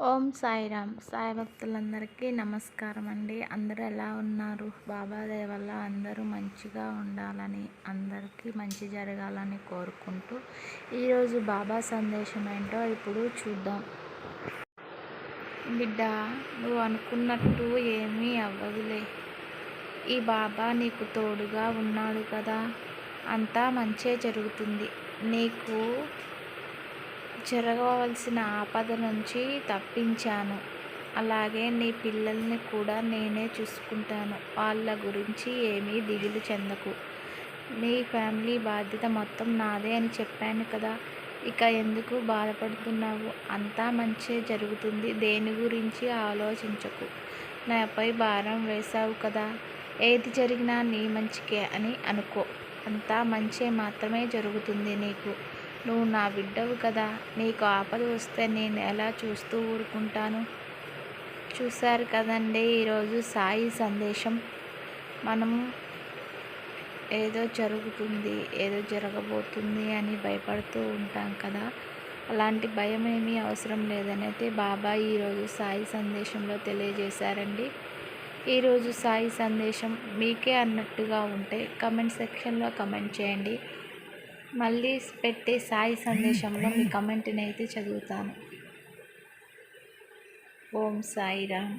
ఓం సాయిరామ్. సాయి భక్తులందరికీ నమస్కారం అండి అందరూ ఎలా ఉన్నారు? బాబా వల్ల అందరూ మంచిగా ఉండాలని అందరికీ మంచి జరగాలని కోరుకుంటూ ఈరోజు బాబా సందేశం ఏంటో ఇప్పుడు చూద్దాం. బిడ్డ నువ్వు అనుకున్నట్టు ఏమీ అవ్వదులే. ఈ బాబా నీకు తోడుగా ఉన్నాడు కదా. అంతా మంచే జరుగుతుంది. నీకు జరగవలసిన ఆపద నుంచి తప్పించాను. అలాగే నీ పిల్లల్ని కూడా నేనే చూసుకుంటాను. వాళ్ళ గురించి ఏమీ దిగులు చెందకు. నీ ఫ్యామిలీ బాధ్యత మొత్తం నాదే అని చెప్పాను కదా. ఇక ఎందుకు బాధపడుతున్నావు? అంతా మంచే జరుగుతుంది. దేని గురించి ఆలోచించకు. నాపై భారం వేశావు కదా. ఏది జరిగినా నీ మంచికే అని అనుకో. అంతా మంచే మాత్రమే జరుగుతుంది నీకు. నువ్వు నా బిడ్డవు కదా. నీకు ఆపద వస్తే నేను ఎలా చూస్తూ ఊరుకుంటాను? చూశారు కదండి ఈరోజు సాయి సందేశం. మనం ఏదో జరుగుతుంది ఏదో జరగబోతుంది అని భయపడుతూ ఉంటాం కదా. అలాంటి భయం ఏమీ అవసరం లేదని అయితే బాబా ఈరోజు సాయి సందేశంలో తెలియజేశారండి. ఈరోజు సాయి సందేశం మీకే అన్నట్టుగా ఉంటే కమెంట్ సెక్షన్లో కమెంట్ చేయండి. మళ్ళీ పెట్టే సాయి సందేశంలో మీ కమెంట్ని అయితే చదువుతాను. ఓం సాయిరామ్.